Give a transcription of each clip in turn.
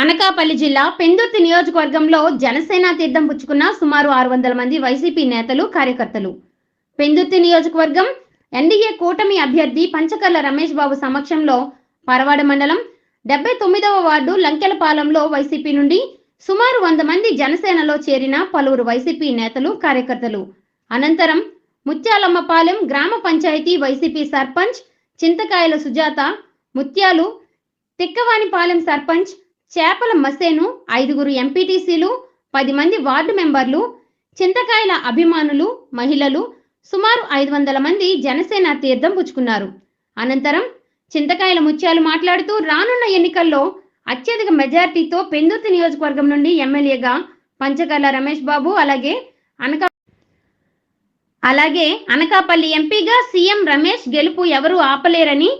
అనకాపల్లి జిల్లా పెందుర్తి నియోజకవర్గంలో జనసేన తీర్థం పుచ్చుకున్న సుమారు ఆరు వందల మంది వైసీపీ నేతలు కార్యకర్తలు. పెందుర్తి నియోజకవర్గం ఎన్డీఏ కూటమి అభ్యర్థి పంచకర్ల రమేష్ బాబు సమక్షంలో పరవాడ మండలం డెబ్బై తొమ్మిదవ వార్డు లంకెలపాలెంలో వైసీపీ నుండి సుమారు వంద మంది జనసేనలో చేరిన పలువురు వైసీపీ నేతలు కార్యకర్తలు. అనంతరం ముత్యాలమ్మపాలెం గ్రామ పంచాయతీ వైసీపీ సర్పంచ్ చింతకాయల సుజాత ముత్యాలు తిక్కవానిపాలెం సర్పంచ్ చేపల మసేను ఐదుగురు ఎంపీటీసీలు పది మంది వార్డు మెంబర్లు చింతకాయల అభిమానులు మహిళలు సుమారు ఐదు వందల మంది జనసేన తీర్థం పుచ్చుకున్నారు. అనంతరం చింతకాయల ముత్యాలు మాట్లాడుతూ రానున్న ఎన్నికల్లో అత్యధిక మెజార్టీతో పెందుర్తి నియోజకవర్గం నుండి ఎమ్మెల్యేగా పంచకర్ల రమేష్ బాబు అలాగే అనకా అలాగే అనకాపల్లి ఎంపీగా సీఎం రమేష్ గెలుపు ఎవరూ ఆపలేరని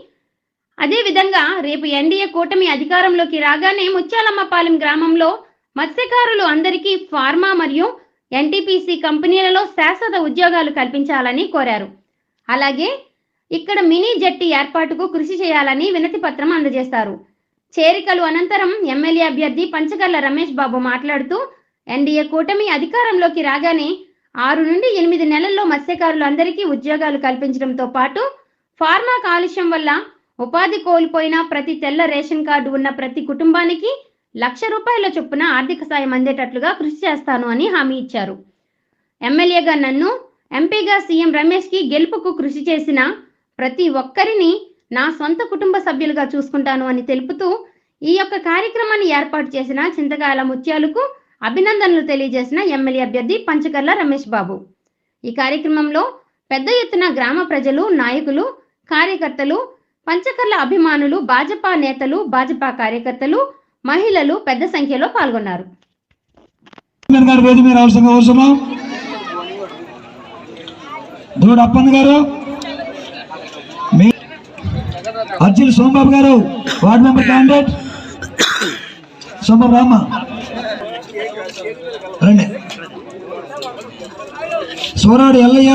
అదేవిధంగా రేపు ఎన్డీఏ కూటమి అధికారంలోకి రాగానే ముత్యాలమ్మపాలెం గ్రామంలో మత్స్యకారులు అందరికీ ఫార్మా మరియు ఎన్టీపీసీ కంపెనీలలో శాశ్వత ఉద్యోగాలు కల్పించాలని కోరారు. అలాగే ఇక్కడ మినీ జట్టి ఏర్పాటుకు కృషి చేయాలని వినతి పత్రం అందజేస్తారు. చేరికలు అనంతరం ఎమ్మెల్యే అభ్యర్థి పంచకర్ల రమేష్ బాబు మాట్లాడుతూ ఎన్డీఏ కూటమి అధికారంలోకి రాగానే ఆరు నుండి ఎనిమిది నెలల్లో మత్స్యకారులందరికీ ఉద్యోగాలు కల్పించడంతో పాటు ఫార్మా కాలుష్యం వల్ల ఉపాధి కోల్పోయిన ప్రతి తెల్ల రేషన్ కార్డు ఉన్న ప్రతి కుటుంబానికి లక్ష రూపాయల చొప్పున ఆర్థిక సాయం అందేటట్లుగా కృషి చేస్తాను అని హామీ ఇచ్చారు. ఎమ్మెల్యేగా నన్ను ఎంపీగా సీఎం రమేష్కి గెలుపుకు కృషి చేసిన ప్రతి ఒక్కరిని నా సొంత కుటుంబ సభ్యులుగా చూసుకుంటాను అని తెలుపుతూ ఈ యొక్క కార్యక్రమాన్ని ఏర్పాటు చేసిన చింతకాయల ముత్యాలకు అభినందనలు తెలియజేసిన ఎమ్మెల్యే అభ్యర్థి పంచకర్ల రమేష్ బాబు. ఈ కార్యక్రమంలో పెద్ద ఎత్తున గ్రామ ప్రజలు నాయకులు కార్యకర్తలు పంచకర్ల అభిమానులు భాజపా నేతలు భాజపా కార్యకర్తలు మహిళలు పెద్ద సంఖ్యలో పాల్గొన్నారు. గారు అర్జున్ సోమబాబు గారు వార్డు మెంబర్ క్యాండిడేట్ సోమబాబు రామ్మ. రండి. సోరాడు ఎల్లయ్య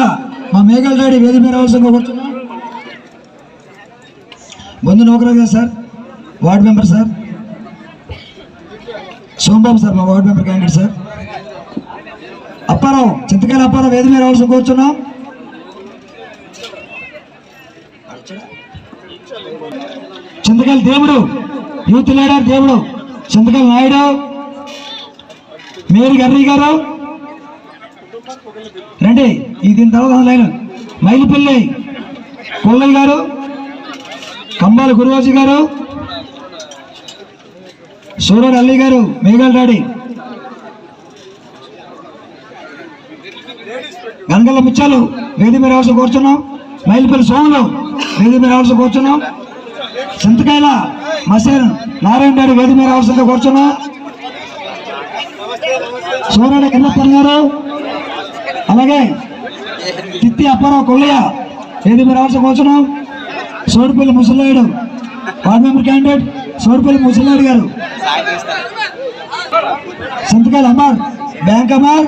మా మేఘాల డాడీ వేది మీద అవసరంగా కోరుతున్నాం Bondu Naukarao garu sir ward member sir Somababu sir మా ward member candidate sir. Apparao Chintakayala Apparao వేది మీద రావాల్సి కోరుచున్నాం. చింతకాయల దేవుడు యూత్ లీడర్ దేవుడు చింతకాయల నాయుడు మేరీ గర్రీ గారు. రండి ఈ దీని తర్వాత లైన్ మైలుపల్లి కొల్లయ్య గారు. కంబాల గురువాజీ గారు సూరర్ అల్లి గారు మేఘాల్ డాడీ గంగల ముచ్చాలు వేది మీద రావాల్సి కూర్చున్నాం. మైలుపల్లి సోములు వేది మీద రావాల్సి కూర్చున్నాం. చింతకాయల మసేన్ నారాయణ రెడ్డి వేది మీద రావాల్సిందో కూర్చున్నాం. సూర్యుడు కిన్నప్పన్ గారు అలాగే తిత్తి అప్పారావు కొల్లయ్య వేది మీద రావాల్సి కూర్చున్నాం. Sodipalli Musalayudu ward member candidate Sodipalli Musalayudu garu. సంతకాలు అమ్మార్ బ్యాంక్ అమ్మార్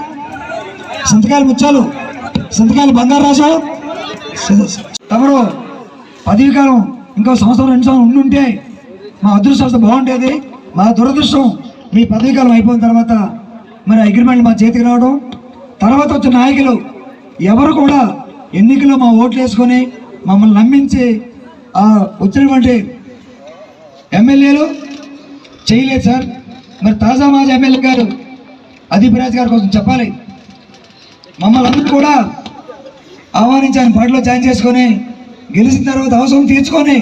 సంతకాయలు ముచ్చాలు సంతకాలు బంగారాజు తమరు పదవి కాలం ఇంకో సంవత్సరం రెండు సంవత్సరం ఉండుంటే మా అదృష్టం బాగుండేది. మా దురదృష్టం మీ పదవి కాలం అయిపోయిన తర్వాత మరి అగ్రిమెంట్ మా చేతికి రావడం. తర్వాత వచ్చిన నాయకులు ఎవరు కూడా ఎన్నికల్లో మా ఓట్లు వేసుకొని మమ్మల్ని నమ్మించి వచ్చినటువంటి ఎమ్మెల్యేలు చేయలేదు సార్. మరి తాజా మాజీ ఎమ్మెల్యే గారు అదీప్ రాజ్ గారి కోసం చెప్పాలి. మమ్మల్ని అందరూ కూడా ఆహ్వానించి ఆయన పార్టీలో జాయిన్ చేసుకొని గెలిచిన తర్వాత అవసరం తీర్చుకొని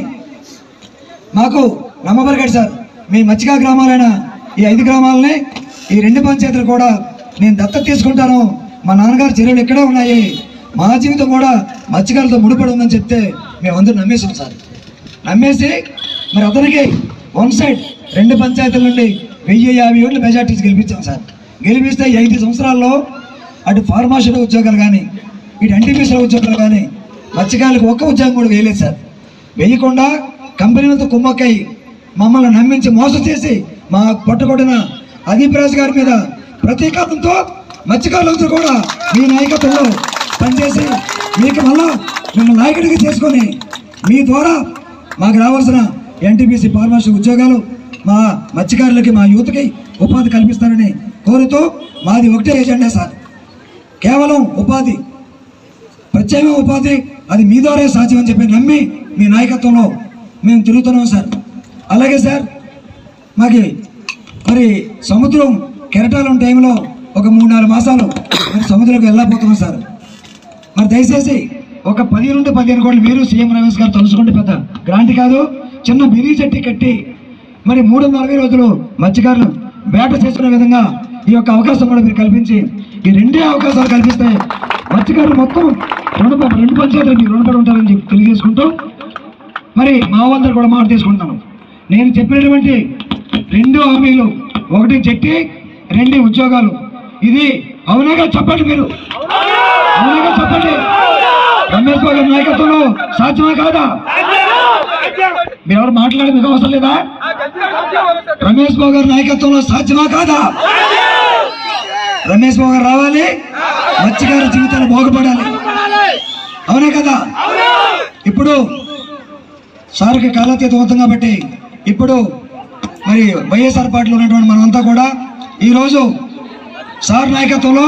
మాకు నమ్మబరిగాడు సార్. మీ మచ్చిగా గ్రామాలైన ఈ ఐదు గ్రామాలని ఈ రెండు పంచాయతీలు కూడా నేను దత్తత తీసుకుంటాను. మా నాన్నగారు చెరువులు ఇక్కడే ఉన్నాయి. మా జీవితం కూడా మత్స్యకారులతో ముడిపడి ఉందని చెప్తే మేమందరూ నమ్మేశాం సార్. నమ్మేసి మరి అతనికి వన్ సైడ్ రెండు పంచాయతీల నుండి వెయ్యి యాభై ఓట్లు మెజార్టీస్ గెలిపించాం సార్. గెలిపిస్తే ఈ ఐదు సంవత్సరాల్లో అటు ఫార్మాసిటీ ఉద్యోగాలు కానీ ఇటు ఎన్టీపీసీల ఉద్యోగాలు కానీ మత్స్యకారులకు ఒక్క ఉద్యోగం కూడా వేయలేదు సార్. వేయకుండా కంపెనీలతో కుమ్మక్కై మమ్మల్ని నమ్మించి మోసం చేసి మా పట్టుకొట్టిన అదీప్రాజ్ గారి మీద ప్రతీకారంతో మత్స్యకారులందరూ కూడా మీ నాయకత్వంలో పనిచేసి మీకు మళ్ళా మిమ్మల్ని నాయకుడిగా చేసుకొని మీ ద్వారా మాకు రావాల్సిన ఎన్టీపీసీ ఫార్మసీ ఉద్యోగాలు మా మత్స్యకారులకి మా యువతకి ఉపాధి కల్పిస్తారని కోరుతూ మాది ఒకటే ఎజెండా సార్. కేవలం ఉపాధి. ప్రత్యేక ఉపాధి అది మీ ద్వారా సాధ్యం అని చెప్పి నమ్మి మీ నాయకత్వంలో మేము తిరుగుతున్నాం సార్. అలాగే సార్ మాకి మరి సముద్రం కెరటాలు టైంలో ఒక మూడు నాలుగు మాసాలు మరి సముద్రంకి వెళ్ళబోతున్నాం సార్. మరి దయచేసి ఒక పది నుండి పదిహేను కోట్లు మీరు సీఎం రమేష్ గారు తలుచుకుంటే పెద్ద గ్రాంట్ కాదు. చిన్న బిరీ చెట్టి కట్టి మరి మూడు నలభై రోజులు మత్స్యకారులు వేట చేసుకునే విధంగా ఈ యొక్క అవకాశం కూడా మీరు కల్పించి ఈ రెండే అవకాశాలు కల్పిస్తే మత్స్యకారులు మొత్తం రెండు రెండు పంచాయతీలు మీరు రుణపడి ఉంటారని చెప్పి తెలియజేసుకుంటూ మరి మా వాళ్ళందరూ కూడా మాట తీసుకుంటాను నేను చెప్పినటువంటి రెండు హామీలు ఒకటి చెట్టి రెండు ఉద్యోగాలు. ఇది అవునగా చెప్పండి మీరు. అవునగా చెప్పండి. రమేష్ బాబు గారి నాయకత్వంలో సాధ్యమా కాదా? మీరు ఎవరు మాట్లాడే మీకు అవసరం లేదా? రమేష్ బాబు గారి నాయకత్వంలో సాధ్యమా కాదా? రమేష్ బాబు గారు రావాలి. మత్స్యకార జీవితాలు బాగుపడాలి. అవునే కదా? ఇప్పుడు సార్కి కాలాతీతం అవుతుంది కాబట్టి ఇప్పుడు మరి వైఎస్ఆర్ పార్టీలో ఉన్నటువంటి మనమంతా కూడా ఈరోజు సార్ నాయకత్వంలో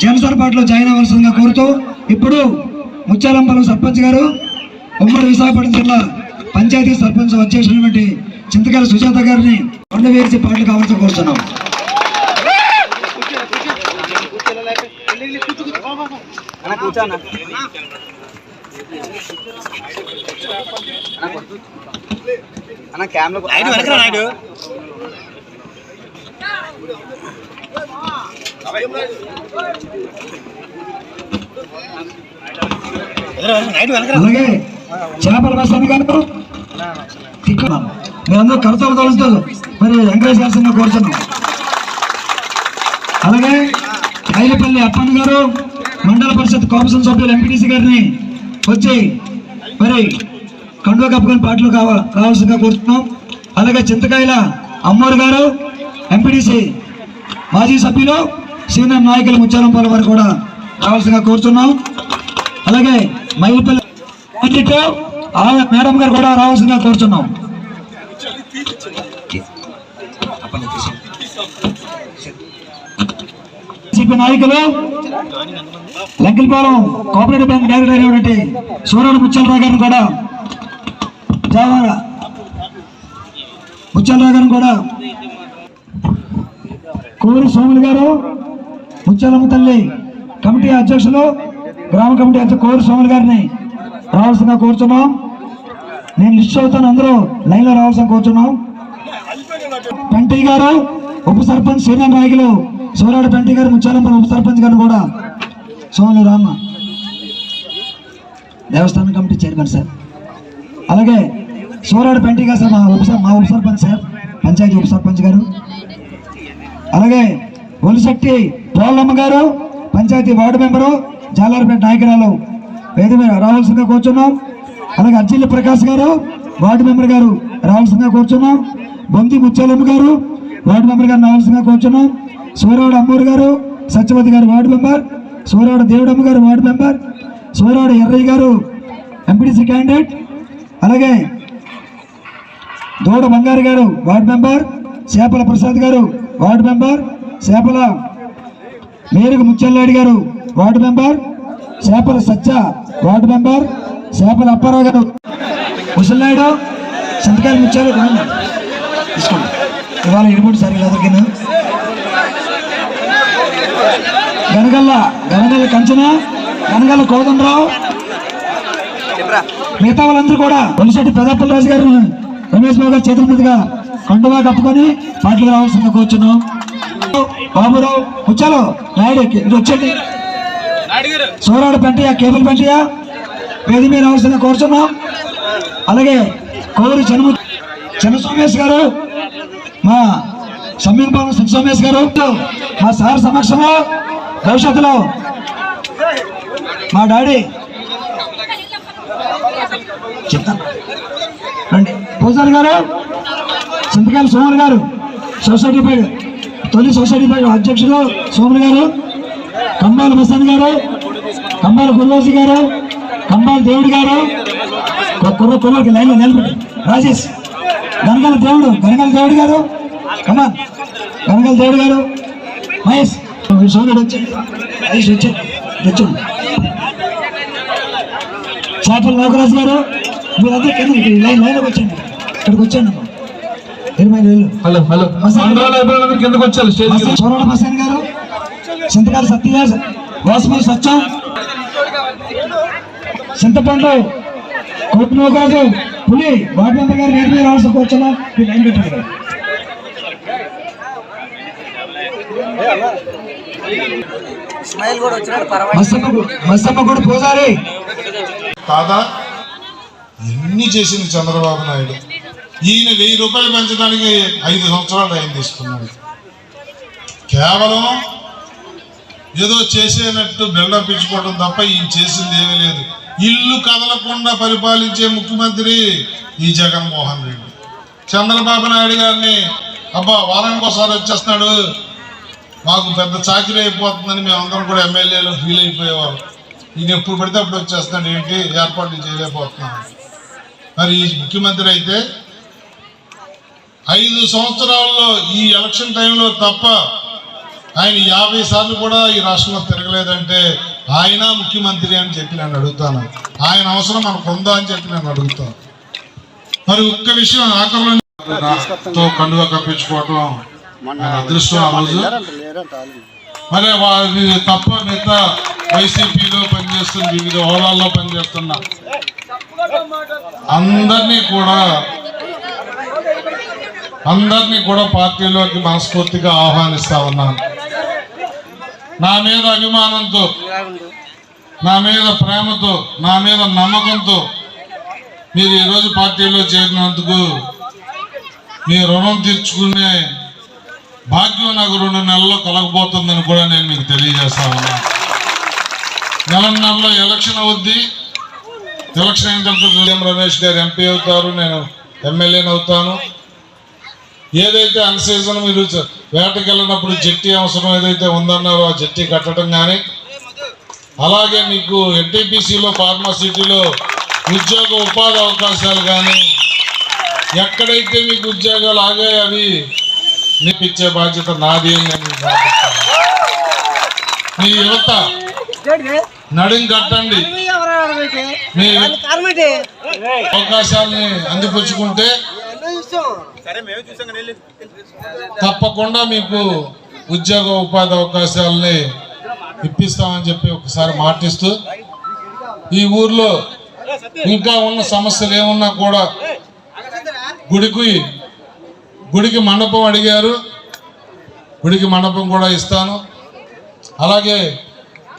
జనసేన పార్టీలో జాయిన్ అవ్వాల్సిందిగా కోరుతూ ఇప్పుడు ముత్యాలంపల్లి సర్పంచ్ గారు ఉమ్మడి విశాఖపట్నం జిల్లా పంచాయతీ సర్పంచ్ వచ్చేసినటువంటి చింతకాయల సుజాత గారిని కొండ వేసి పాటలు కావాల్సి కోరుతున్నాం. అన్న కెమెరా నాయుడు. అలాగే. చేపల బస్సాన్ని గారు ఇక్కడ మీరందరూ కడతాలు తలుస్తారు మరి ఎంకరేజ్ చేయాల్సిందిగా కోరుతున్నాం అలాగే కాయలపల్లి అప్పన్న గారు మండల పరిషత్ కౌన్సిల్ సభ్యులు ఎంపీటీసీ గారిని వచ్చి మరి కండువ కప్పుకొని పాటలు కావ కావాల్సిందిగా కోరుతున్నాం అలాగే చింతకాయల అమ్మోరు గారు ఎంపీటీసీ మాజీ సభ్యులు సీనియర్ నాయకులు ముచ్చారంపాల వారు కూడా రావాల్సిందిగా కోరుతున్నాం అలాగే మైలపల్లి మేడం గారు కూడా రావాల్సిందిగా కోరుతున్నాం నాయకులు లంకిలపాలెం కోఆపరేటివ్ బ్యాంక్ డైరెక్టర్ అయినటువంటి సూర్యుడు ముచ్చలరావు గారిని కూడా ముచ్చలరావు గారిని కూడా కోరి సోములు గారు ముత్యాలమ్మ తల్లి కమిటీ అధ్యక్షులు గ్రామ కమిటీ అధ్యక్ష కోరి సోములు గారిని రావాల్సిందిగా కూర్చున్నాం. నేను లిస్ట్ అవుతాను అందరూ లైన్లో రావాల్సిన కూర్చున్నాం. పెంటి గారు ఉప సర్పంచ్ శ్రీరామ్ నాయకులు సూర్యాడు పెంటి గారు ముత్యాలంపల్లి ఉప సర్పంచ్ గారు కూడా సోములు రామ దేవస్థానం కమిటీ చైర్మన్ సార్. అలాగే సూర్యాడు పెంటి గారు సార్ మా ఉప మా ఉప సర్పంచ్ సార్ పంచాయతీ ఉప సర్పంచ్ గారు. అలాగే ఒలిశెట్టి పోలమ్మ గారు పంచాయతీ వార్డు మెంబరు జాలార్పేట నాయకురాలు వేది మీద రావాల్సిందిగా కూర్చున్నాం. అలాగే అర్జిల్లి ప్రకాష్ గారు వార్డు మెంబర్ గారు రావాల్సిందిగా కూర్చున్నాం. బొంతి ముత్యాలమ్మ గారు వార్డు మెంబర్ గారు రావాల్సిందిగా కూర్చున్నాం. సూర్యవాడ అమ్మూరు గారు సత్యవతి గారు వార్డు మెంబర్ సూర్యవాడ దేవుడమ్మ గారు వార్డు మెంబర్ సూర్యవాడ ఎర్రయ్య గారు ఎంపీటీసీ క్యాండిడేట్ అలాగే దూడ బంగారు గారు వార్డు మెంబర్ చేపల ప్రసాద్ గారు వార్డు మెంబర్ చేపల మేరుగు ముచ్చల్లాడి గారు వార్డు మెంబర్ చేపల సత్య వార్డు మెంబర్ చేపల అప్పారావు గారు. ముసలినాయుడు సంతకాలు ముచ్చారు తీసుకోండి. ఇవాళ ఇరుముడు సరిగ్గా దొరికిన గనగల్ల గనగల్ల కంచన గనగల్ల కోదండరావు. మిగతా వాళ్ళందరూ కూడా పొలిశెట్టి ప్రతాపల్ రాజు గారు రమేష్ బాబు గారు చేతుల మీదుగా కండువా కప్పుకొని పాటలు రావాల్సిందిగా కూర్చున్నాం. బాబురావు ముచ్చాలో నాయుడు ఇటు వచ్చండి సోరాడు పెంటయ్య కేబుల్ పెంటయ్య వేది మీద రావాల్సిందిగా కూర్చున్నాం. అలాగే కోరి చెనుము చిన్న సోమేష్ గారు మా సమీపాలెం సత్య సోమేష్ గారు మా సార్ సమక్షంలో భవిష్యత్తులో మా డాడీ చెప్తాను రండి. పూజారి గారు చింతకాయల సోమన్ గారు సొసైటీ పై తొలి సొసైటీ పై అధ్యక్షుడు సోమన్ గారు కంబాల మస్తాన్ గారు కంబాల గురువాసి గారు కంబాల దేవుడి గారు కుర్ర కుర్రకి లైన్లో నిలబడి రాజేష్ గనగల దేవుడు గనగల దేవుడు గారు కమాన్ గనగల దేవుడు గారు మహేష్. సోదరుడు వచ్చి మహేష్ వచ్చి వచ్చి చేపల నాగరాజు గారు మీరందరూ కింద లైన్ లైన్లోకి వచ్చండి ఇక్కడికి వచ్చాను హలో హలో. కిందకు హసన్ గారు చింతకారు సత్యదాస్ వాసుమల్ సత్యం చింతపండు కోటినోగాజు పులి మెంబర్ గారు నేర్పి రావాల్సి వచ్చాను మీరు లైన్ పెట్టండి. పర్వాలేదు. మస్తమ్మ కూడా పూజారి. కాదా? ఎన్ని చేసింది చంద్రబాబు నాయుడు? ఈయన వెయ్యి రూపాయలు పెంచడానికి ఐదు సంవత్సరాలు టైం తీసుకున్నాడు. కేవలం ఏదో చేసేనట్టు బిల్డప్ ఇచ్చుకోవడం తప్ప ఈయన చేసింది ఏమీ లేదు. ఇల్లు కదలకుండా పరిపాలించే ముఖ్యమంత్రి ఈ జగన్మోహన్ రెడ్డి. చంద్రబాబు నాయుడు గారిని అబ్బా వారానికి ఒకసారి వచ్చేస్తున్నాడు. మాకు పెద్ద చాకరీ అయిపోతుందని మేమందరం కూడా ఎమ్మెల్యేలు ఫీల్ అయిపోయేవారు ఈయన ఎప్పుడు పడితే అప్పుడు వచ్చేస్తున్నాడు. ఏంటి? ఏర్పాట్లు చేయలేకపోతున్నాడు. మరి ఈ ముఖ్యమంత్రి అయితే ఐదు సంవత్సరాల్లో ఈ ఎలక్షన్ టైంలో తప్ప ఆయన యాభై సార్లు కూడా ఈ రాష్ట్రంలో తిరగలేదంటే ఆయన ముఖ్యమంత్రి అని చెప్పి నేను అడుగుతాను. ఆయన అవసరం మనకు ఉందా అని చెప్పి నేను అడుగుతాను. మరి ఒక్క విషయం ఆఖరిలో కండుగా కప్పించుకోవటం అదృష్టం ఆ రోజు. మరి వారి తప్ప మిగతా వైసీపీలో పనిచేస్తున్న వివిధ హోదాల్లో పనిచేస్తున్న అందరినీ కూడా అందరినీ కూడా పార్టీలోకి మనస్ఫూర్తిగా ఆహ్వానిస్తా ఉన్నాను. నా మీద అభిమానంతో నా మీద ప్రేమతో నా మీద నమ్మకంతో మీరు ఈరోజు పార్టీలో చేరినందుకు మీ రుణం తీర్చుకునే భాగ్యం నాకు రెండు నెలల్లో కలగబోతుందని కూడా నేను మీకు తెలియజేస్తా నెల నెలన్నరలో ఎలక్షన్ అవుద్ది. ఎలక్షన్ అయిన తర్వాత రమేష్ గారు ఎంపీ అవుతారు. నేను ఎమ్మెల్యేని అవుతాను. ఏదైతే అన్ సీజన్ మీరు వేటకి వెళ్ళినప్పుడు జట్టి అవసరం ఏదైతే ఉందన్నారో ఆ జట్టి కట్టడం కానీ అలాగే మీకు ఎన్టీపీసీలో ఫార్మాసిటీలో ఉద్యోగ ఉపాధి అవకాశాలు కానీ ఎక్కడైతే మీకు ఉద్యోగాలు ఆగాయి అవి ఇచ్చే బాధ్యత నాది అని నేను. మీ యువత నడుం కట్టండి. మీ అవకాశాలని అందిపుచ్చుకుంటే తప్పకుండా మీకు ఉద్యోగ ఉపాధి అవకాశాలని ఇప్పిస్తామని చెప్పి ఒకసారి మాటిస్తూ ఈ ఊర్లో ఇంకా ఉన్న సమస్యలు ఏమున్నా కూడా గుడికి గుడికి మండపం అడిగారు. గుడికి మండపం కూడా ఇస్తాను. అలాగే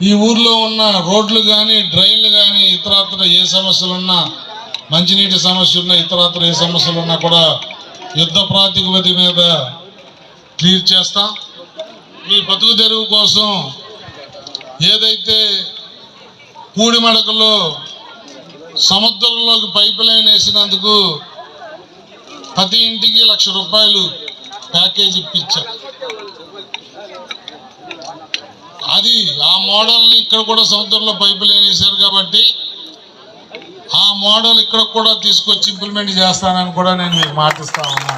ఈ ఊర్లో ఉన్న రోడ్లు కానీ డ్రైన్లు కానీ ఇతరత్ర ఏ సమస్యలు ఉన్నా మంచినీటి సమస్య ఉన్నా ఇతరత్ర ఏ సమస్యలు ఉన్నా కూడా యుద్ధ ప్రాతిపది మీద క్లియర్ చేస్తాం. మీ బతుకు తెరువు కోసం ఏదైతే కూడి మడకలో సముద్రంలోకి పైప్ లైన్ వేసినందుకు ప్రతి ఇంటికి లక్ష రూపాయలు ప్యాకేజ్ ఇప్పించారు అది ఆ మోడల్ని ఇక్కడ కూడా సముద్రంలో పైప్ లైన్ వేశారు కాబట్టి ఆ మోడల్ ఇక్కడ కూడా తీసుకొచ్చి ఇంప్లిమెంట్ చేస్తానని కూడా నేను మీకు మాటిస్తా ఉన్నా.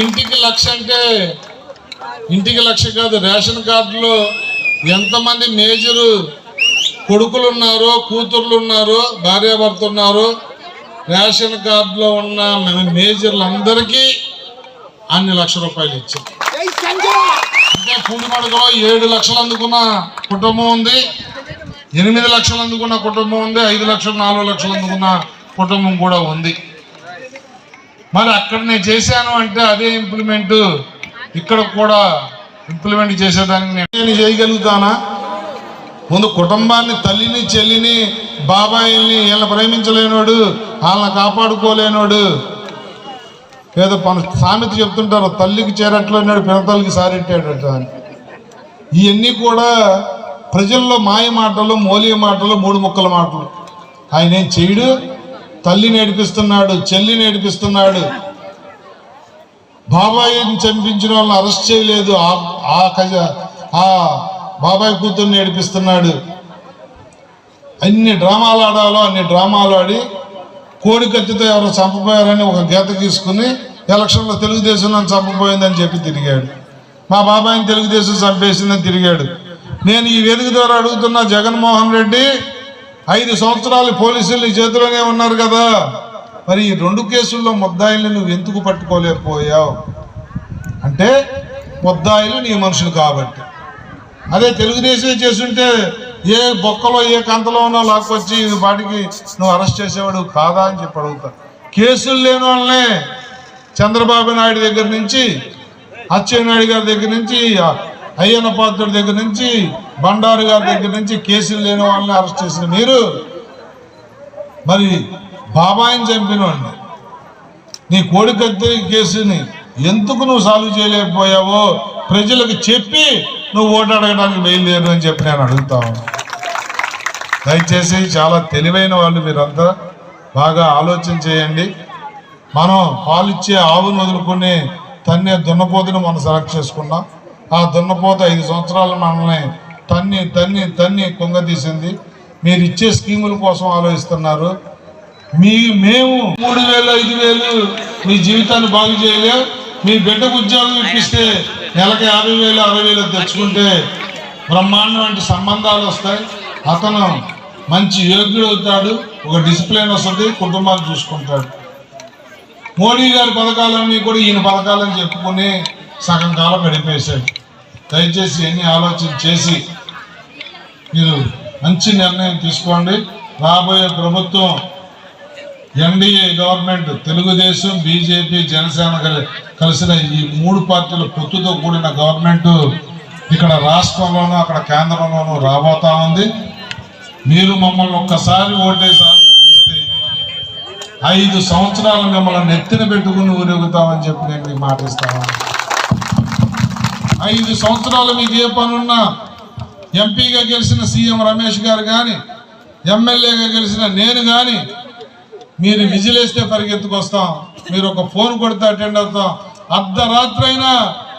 ఇంటికి లక్ష అంటే ఇంటికి లక్ష కాదు రేషన్ కార్డులో ఎంతమంది మేజరు కొడుకులు ఉన్నారో కూతుర్లు ఉన్నారో భార్యాభర్త ఉన్నారో రేషన్ కార్డులో ఉన్న మేజర్లందరికీ అన్ని లక్షల రూపాయలు ఇచ్చాం. అంటే పూడిమడకలో ఏడు లక్షలు అందుకున్న కుటుంబం ఉంది. ఎనిమిది లక్షలు అందుకున్న కుటుంబం ఉంది ఐదు లక్షలు నాలుగు లక్షలు అందుకున్న కుటుంబం కూడా ఉంది. మరి అక్కడ నేను చేశాను అంటే అదే ఇంప్లిమెంట్ ఇక్కడ కూడా ఇంప్లిమెంట్ చేసేదానికి నేను చేయగలుగుతానా? ముందు కుటుంబాన్ని తల్లిని చెల్లిని బాబాయిల్ని వీళ్ళని ప్రేమించలేనోడు వాళ్ళని కాపాడుకోలేనోడు. ఏదో మన సామెత చెప్తుంటారు తల్లికి చేరట్లేనాడు పినతల్లికి సారెట్టాడు అని. ఇవన్నీ కూడా ప్రజల్లో మాయ మాటలు మౌలిక మాటలు మూడు ముక్కల మాటలు. ఆయన ఏం చేయడు తల్లి నేర్పిస్తున్నాడు చెల్లి నేర్పిస్తున్నాడు. బాబాయిని చంపించిన వాళ్ళని అరెస్ట్ చేయలేదు. ఆ- ఆ కజ ఆ బాబాయ్ కూతుర్ని నేర్పిస్తున్నాడు. అన్ని డ్రామాలు ఆడాలో అన్ని డ్రామాలు ఆడి కోడి కత్తితో ఎవరు చంపపోయారని ఒక గీత గీసుకుని ఎలక్షన్లో తెలుగుదేశం నన్ను చంపపోయిందని చెప్పి తిరిగాడు. మా బాబాయిని తెలుగుదేశం చంపేసిందని తిరిగాడు. నేను ఈ వేదిక ద్వారా అడుగుతున్న జగన్మోహన్ రెడ్డి ఐదు సంవత్సరాలు పోలీసులు నీ చేతిలోనే ఉన్నారు కదా. మరి ఈ రెండు కేసుల్లో ముద్దాయిల్ని నువ్వు ఎందుకు పట్టుకోలేకపోయావు? అంటే ముద్దాయిలు నీ మనుషులు కాబట్టి. అదే తెలుగుదేశం చేస్తుంటే ఏ బొక్కలో ఏ కంతలో ఉన్నా లాక్కొచ్చి వాటికి నువ్వు అరెస్ట్ చేసేవాడు కాదా అని చెప్పి అడుగుతా. కేసులు లేని వాళ్ళనే చంద్రబాబు నాయుడు దగ్గర నుంచి అచ్చెన్నాయుడు గారి దగ్గర నుంచి అయ్యన పాత్రుడి దగ్గర నుంచి బండారు గారి దగ్గర నుంచి కేసులు లేని వాళ్ళని అరెస్ట్ చేసిన మీరు మరి బాబాయిని చంపిన వాడిని. నీ కోడి కత్తిరి కేసుని ఎందుకు నువ్వు సాల్వ్ చేయలేకపోయావో ప్రజలకు చెప్పి నువ్వు ఓటు అడగడానికి బయలుదేరు అని చెప్పి నేను అడుగుతా దయచేసి చాలా తెలివైన వాళ్ళు మీరంతా బాగా ఆలోచన చేయండి. మనం పాలిచ్చే ఆవును వదులుకుని తన్నే దున్నపోతుని మనం సెలెక్ట్ చేసుకున్నాం. ఆ దున్నపోత ఐదు సంవత్సరాలు మనల్ని తన్ని తన్ని తన్ని కుంగతీసింది మీరు ఇచ్చే స్కీముల కోసం ఆలోచిస్తున్నారు. మీ మేము మూడు వేలు ఐదు వేలు మీ జీవితాన్ని బాగు చేయలే. మీ బిడ్డకు ఉద్యోగం ఇప్పిస్తే నెలకి యాభై వేలు అరవై వేలు తెచ్చుకుంటే బ్రహ్మాండం వంటి సంబంధాలు వస్తాయి. అతను మంచి యోగ్యుడు అవుతాడు ఒక డిసిప్లిన్ వస్తుంది కుటుంబాలు చూసుకుంటాడు. మోడీ గారి పథకాలన్నీ కూడా ఈయన పథకాలని చెప్పుకుని సగం కాలం గడిపేశాడు. దయచేసి ఎన్ని ఆలోచన చేసి మీరు మంచి నిర్ణయం తీసుకోండి. రాబోయే ప్రభుత్వం NDA government Telugu Desam BJP Janasena కలిసిన ఈ మూడు పార్టీల పొత్తుతో కూడిన గవర్నమెంట్ ఇక్కడ రాష్ట్రంలోనూ అక్కడ కేంద్రంలోనూ రాబోతా ఉంది. మీరు మమ్మల్ని ఒక్కసారి ఓటేసి ఆశీర్వదిస్తే ఐదు సంవత్సరాలు మిమ్మల్ని నెత్తిన పెట్టుకుని ఊరెగుతామని చెప్పి నేను మీకు మాటిస్తాను. ఐదు సంవత్సరాలు మీకు ఏ పనున్నా ఎంపీగా గెలిచిన సీఎం రమేష్ గారు కానీ ఎమ్మెల్యేగా గెలిచిన నేను కానీ మీరు విజిలేస్తే పరిగెత్తుకొస్తాం. మీరు ఒక ఫోన్ కొడితే అటెండ్ అవుతాం. అర్ధరాత్రి అయినా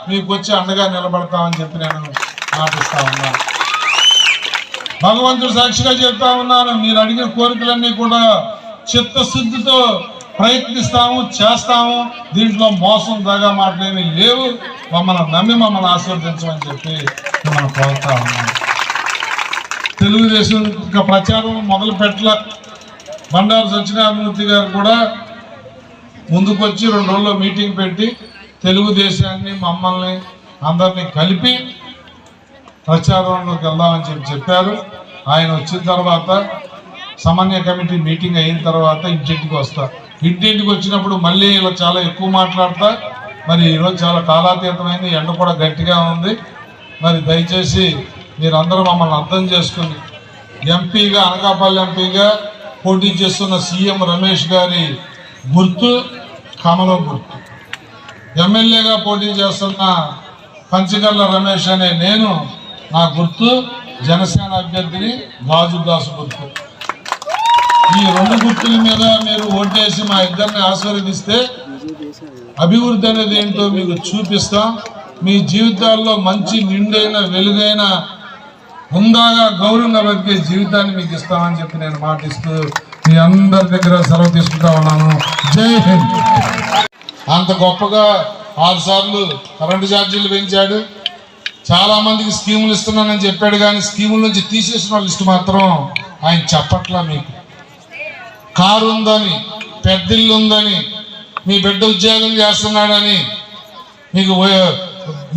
మీకు వచ్చి అండగా నిలబడతామని చెప్పి నేను నాటిస్తా ఉన్నా. భగవంతుడు సాక్షిగా చెప్తా ఉన్నాను. మీరు అడిగిన కోరికలన్నీ కూడా చిత్తశుద్ధితో ప్రయత్నిస్తాము చేస్తాము. దీంట్లో మోసం తగ్గ మాటలేమి లేవు. మమ్మల్ని నమ్మి మమ్మల్ని ఆశీర్వదించమని చెప్పి మనం కోరుతా ఉన్నాం. తెలుగుదేశం ఇంకా ప్రచారం మొదలు పెట్టల బండారు సత్యనారాయణమూర్తి గారు కూడా ముందుకొచ్చి రెండు రోజుల్లో మీటింగ్ పెట్టి తెలుగుదేశాన్ని మమ్మల్ని అందరినీ కలిపి ప్రచారంలోకి వెళ్దామని చెప్పి చెప్పారు. ఆయన వచ్చిన తర్వాత సమన్వయ కమిటీ మీటింగ్ అయిన తర్వాత ఇంటింటికి వస్తారు ఇంటింటికి వచ్చినప్పుడు మళ్ళీ ఇలా చాలా ఎక్కువ మాట్లాడతా? మరి ఈరోజు చాలా కాలాతీతమైంది ఎండ కూడా గట్టిగా ఉంది. మరి దయచేసి మీరందరూ మమ్మల్ని అర్థం చేసుకుని ఎంపీగా అనకాపల్లి ఎంపీగా పోటీ చేస్తున్న సీఎం రమేష్ గారి గుర్తు కమలం గుర్తు. ఎమ్మెల్యేగా పోటీ చేస్తున్న పంచగల్ల రమేష్ అనే నేను నా గుర్తు జనసేన అభ్యర్థిని రాజుదాసు గుర్తు. ఈ రెండు గుర్తుల మీద మీరు ఓటేసి మా ఇద్దరిని ఆశీర్వదిస్తే అభివృద్ధి అనేది ఏంటో మీకు చూపిస్తాం. మీ జీవితాల్లో మంచి నిండైన వెలుగైన హుందాగా గౌరవంగా బతికే జీవితాన్ని మీకు ఇస్తామని చెప్పి నేను మాటిస్తూ మీ అందరి దగ్గర సెలవు తీసుకుంటా ఉన్నాను. జై హింద్. అంత గొప్పగా ఆరు సార్లు కరెంటు ఛార్జీలు పెంచాడు. చాలా మందికి స్కీములు ఇస్తున్నానని చెప్పాడు కానీ స్కీముల నుంచి తీసేసిన లిస్ట్ లిస్టు మాత్రం ఆయన చెప్పట్లా మీకు. కారు ఉందని పెద్దిల్లు ఉందని మీ బిడ్డ ఉద్యోగం చేస్తున్నాడని మీకు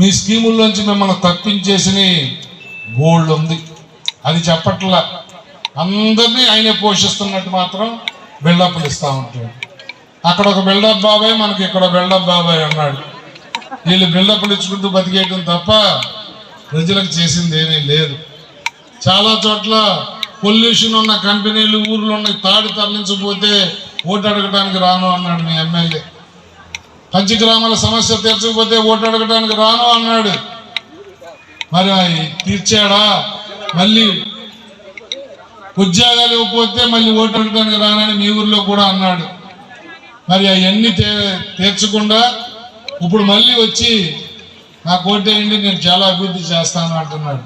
మీ స్కీముల్లోంచి మిమ్మల్ని తప్పించేసిన గోల్డ్ ఉంది అది చెప్పట్లా. అందరినీ ఆయనే పోషిస్తున్నట్టు మాత్రం బిల్డప్లు ఇస్తూ ఉంటాడు. అక్కడ ఒక బిల్డప్ బాబాయ్ మనకి ఇక్కడ బిల్డప్ బాబాయ్ అన్నాడు వీళ్ళు బిల్డప్లు ఇచ్చుకుంటూ బతికేయడం తప్ప ప్రజలకు చేసింది ఏమీ లేదు. చాలా చోట్ల పొల్యూషన్ ఉన్న కంపెనీలు ఊర్లో ఉన్న తాడు తరలించకపోతే ఓటు అడగడానికి రాను అన్నాడు మీ ఎమ్మెల్యే. పంచగ్రామాల సమస్య తీర్చకపోతే ఓటు అడగడానికి రాను అన్నాడు. మరి అవి తీర్చాడా? మళ్ళీ ఉద్యోగాలు ఇవ్వకపోతే మళ్ళీ ఓటు అడగడానికి రానని మీ ఊర్లో కూడా అన్నాడు. మరి అవన్నీ తీర్చకుండా ఇప్పుడు మళ్ళీ వచ్చి నాకు ఓటేయండి నేను చాలా అభివృద్ధి చేస్తాను అంటున్నాడు.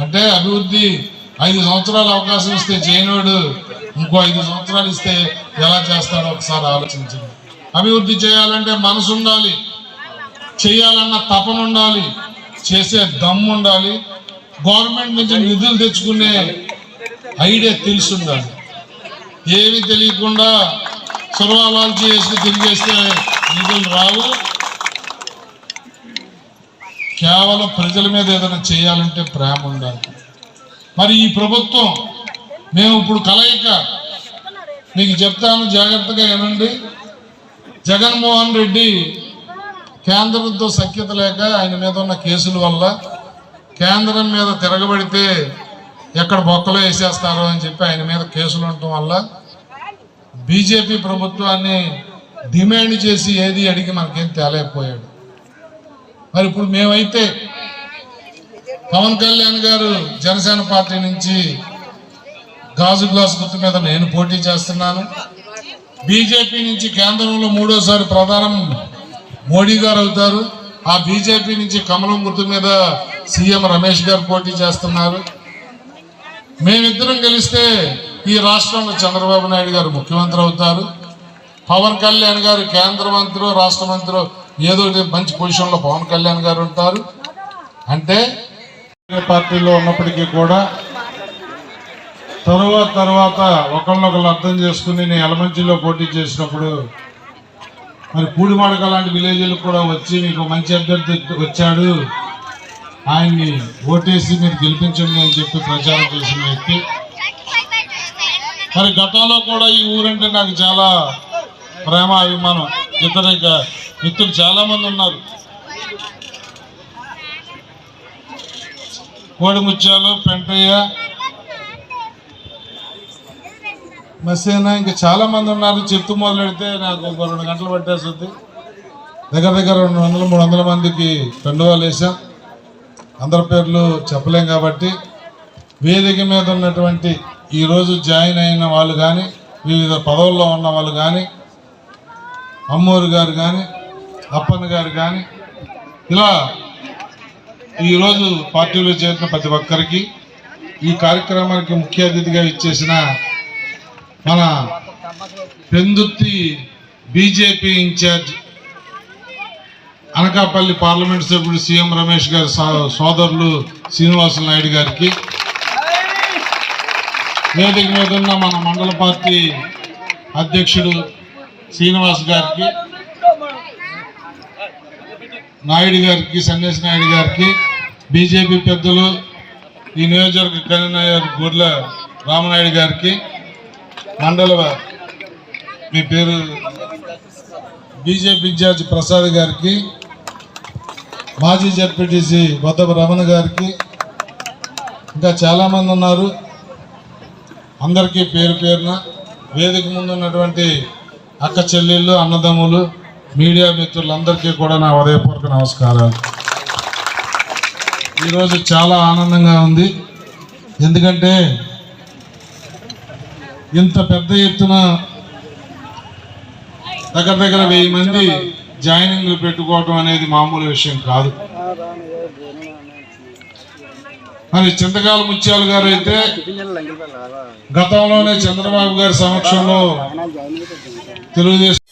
అంటే అభివృద్ధి ఐదు సంవత్సరాలు అవకాశం ఇస్తే చేయనోడు ఇంకో ఐదు సంవత్సరాలు ఇస్తే ఎలా చేస్తాడో ఒకసారి ఆలోచించండి. అభివృద్ధి చేయాలంటే మనసు ఉండాలి. చేయాలన్న తపన ఉండాలి. చేసే దమ్ము ఉండాలి. గవర్నమెంట్ నుంచి నిధులు తెచ్చుకునే ఐడియా తెలిసి ఉండాలి. ఏమీ తెలియకుండా సురవాలు చేసి తిరిగేస్తే నిధులు రావు. కేవలం ప్రజల మీద ఏదైనా చేయాలంటే ప్రేమ ఉండాలి. మరి ఈ ప్రభుత్వం మేము ఇప్పుడు కలయిక. మీకు చెప్తాను జాగ్రత్తగా వినండి. జగన్మోహన్ రెడ్డి కేంద్రంతో సఖ్యత లేక ఆయన మీద ఉన్న కేసుల వల్ల కేంద్రం మీద తిరగబడితే ఎక్కడ బొక్కలో వేసేస్తారో అని చెప్పి ఆయన మీద కేసులు ఉండటం వల్ల బీజేపీ ప్రభుత్వాన్ని డిమాండ్ చేసి ఏది అడిగి మనకేం తేలేకపోయాడు. మరి ఇప్పుడు మేమైతే పవన్ కళ్యాణ్ గారు జనసేన పార్టీ నుంచి గాజు గ్లాస్ గుర్తు మీద నేను పోటీ చేస్తున్నాను. బీజేపీ నుంచి కేంద్రంలో మూడోసారి ప్రధానం మోడీ గారు అవుతారు. ఆ బీజేపీ నుంచి కమలం గుర్తు మీద సీఎం రమేష్ గారు పోటీ చేస్తున్నారు. మేమిద్దరం గెలిస్తే ఈ రాష్ట్రంలో చంద్రబాబు నాయుడు గారు ముఖ్యమంత్రి అవుతారు. పవన్ కళ్యాణ్ గారు కేంద్ర మంత్రి రాష్ట్ర మంత్రి ఏదో మంచి పొజిషన్లో పవన్ కళ్యాణ్ గారు ఉంటారు. అంటే పార్టీలో ఉన్నప్పటికీ కూడా తరువాత తర్వాత ఒకళ్ళొకళ్ళు అర్థం చేసుకుని నేను ఎలమంచిలో పోటీ చేసినప్పుడు మరి పూడిమాడక లాంటి విలేజ్లకు కూడా వచ్చి మీకు మంచి అభ్యర్థి వచ్చాడు. ఆయన్ని ఓటేసి మీరు గెలిపించండి అని చెప్పి ప్రచారం చేసిన వ్యక్తి. మరి గతంలో కూడా ఈ ఊరంటే నాకు చాలా ప్రేమ అభిమానం. ఇతర మిత్రులు చాలామంది ఉన్నారు. కోడిముత్యాలు పెంటయ్య మసేనా ఇంకా చాలా మంది ఉన్నారు. చెప్తూ మొదలెడితే నాకు ఒక రెండు గంటలు పట్టేస్తుంది. దగ్గర దగ్గర రెండు వందల మూడు వందల మందికి పెండువాలు వేసాం అందరి పేర్లు చెప్పలేం కాబట్టి వేదిక మీద ఉన్నటువంటి ఈరోజు జాయిన్ అయిన వాళ్ళు కానీ వివిధ పదవుల్లో ఉన్న వాళ్ళు కానీ అమ్మోరు గారు కానీ అప్పన్న గారు కానీ ఇలా ఈరోజు పార్టీలో చేరిన ప్రతి ఒక్కరికి ఈ కార్యక్రమానికి ముఖ్య అతిథిగా ఇచ్చేసిన మన Pendurthi BJP in-charge Anakapalli parliament సభ్యుడు సీఎం రమేష్ గారి సోదరులు శ్రీనివాసులు నాయుడు గారికి. వేదిక మీద ఉన్న మన మండల పార్టీ అధ్యక్షుడు శ్రీనివాస్ గారికి. నాయుడు గారికి సన్యాసి నాయుడు గారికి బీజేపీ పెద్దలు ఈ నియోజకవర్గ కన్వీనర్ గొర్ల రామనాయుడు గారికి మండల మీ పేరు బీజేపీ ఇన్ఛార్జ్ ప్రసాద్ గారికి మాజీ జడ్పీటీసీ వద్దపు రమణ గారికి ఇంకా చాలామంది ఉన్నారు. అందరికీ పేరు పేరున వేదిక ముందు ఉన్నటువంటి అక్క చెల్లెళ్ళు అన్నదమ్ములు మీడియా మిత్రులందరికీ కూడా నా హృదయపూర్వక నమస్కారాలు. ఈరోజు చాలా ఆనందంగా ఉంది. ఎందుకంటే ఇంత పెద్ద ఎత్తున దగ్గర దగ్గర వెయ్యి మంది జాయినింగ్ పెట్టుకోవటం అనేది మామూలు విషయం కాదు. మరి చింతకాల ముత్యాలు గారు అయితే గతంలోనే చంద్రబాబు గారి సమక్షంలో తెలుగుదేశం